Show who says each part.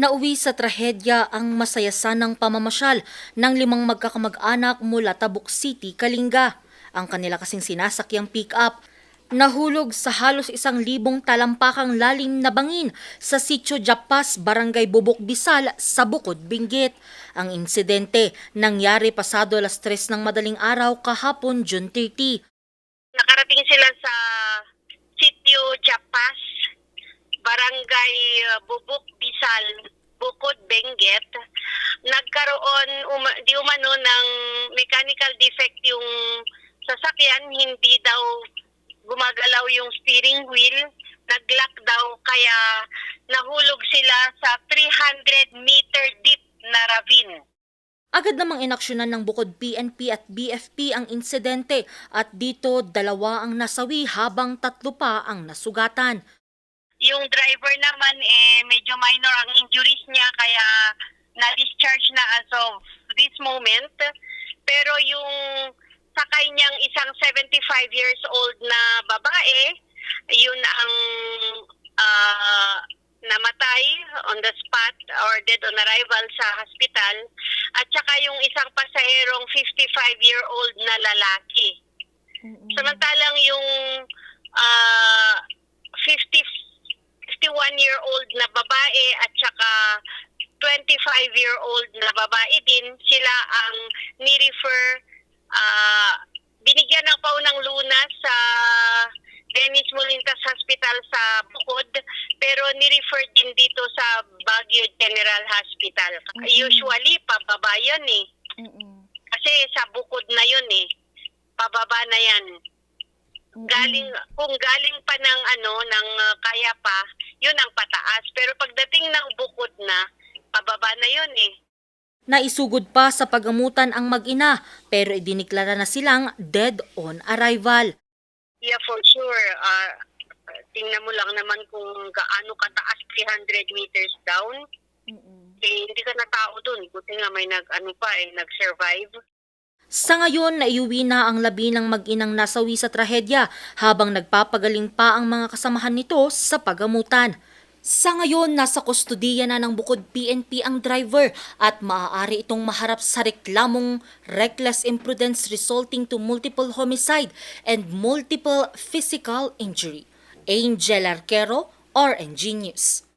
Speaker 1: Nauwi sa trahedya ang masaya sanang pamamasyal ng limang magkakamag-anak mula Tabuk City, Kalinga. Ang kanila kasing sinasakyang pick-up nahulog sa halos isang libong talampakang lalim na bangin sa Sitio Japas, Barangay Bubok Bisal sa Bukod, Benguet. Ang insidente nangyari pasado alas 3 ng madaling araw kahapon June 30.
Speaker 2: Nakarating sila sa Sitio Chapas, Barangay uh, Bisal, Bukod Benguet. Nagkaroon uma, di umano ng mechanical defect yung sasakyan, hindi daw gumagalaw yung steering wheel, nag-lock daw kaya nahulog sila sa 300 meter deep na ravine.
Speaker 1: Agad namang inaksyonan ng bukod PNP at BFP ang insidente at dito dalawa ang nasawi habang tatlo pa ang nasugatan.
Speaker 2: Yung driver naman, eh, medyo minor ang injuries niya, kaya na-discharge na as of this moment. Pero yung sakay niyang isang 75 years old na babae, yun ang ah, namatay on the spot or dead on arrival sa hospital. At saka yung isang pasaherong 55-year-old na lalaki. Samantalang yung 50 51-year-old na babae at saka 25-year-old na babae din, sila ang ni-refer, ah, binigyan ng paunang lunas sa Dennis Molintas Hospital sa Bukod, pero ni-refer din dito sa Baguio General Hospital. Usually, pababa yun eh. Kasi sa Bukod na yun eh. Pababa na yan galing kung galing pa ng ano ng uh, kaya pa yun ang pataas. Pero pagdating ng bukod na pababa na yun eh.
Speaker 1: Naisugod pa sa pagamutan ang mag-ina pero idiniklara na silang dead on arrival.
Speaker 2: yeah for sure. Uh, tingnan mo lang naman kung gaano kataas 300 meters down. Eh, hindi ka na tao dun. Buti nga may nag ano pa eh nag-survive
Speaker 1: Sa ngayon, naiuwi na ang labi ng mag-inang nasawi sa trahedya habang nagpapagaling pa ang mga kasamahan nito sa pagamutan. Sa ngayon, nasa kustodiya na ng bukod PNP ang driver at maaari itong maharap sa reklamong reckless imprudence resulting to multiple homicide and multiple physical injury. Angel Arquero, RNG News.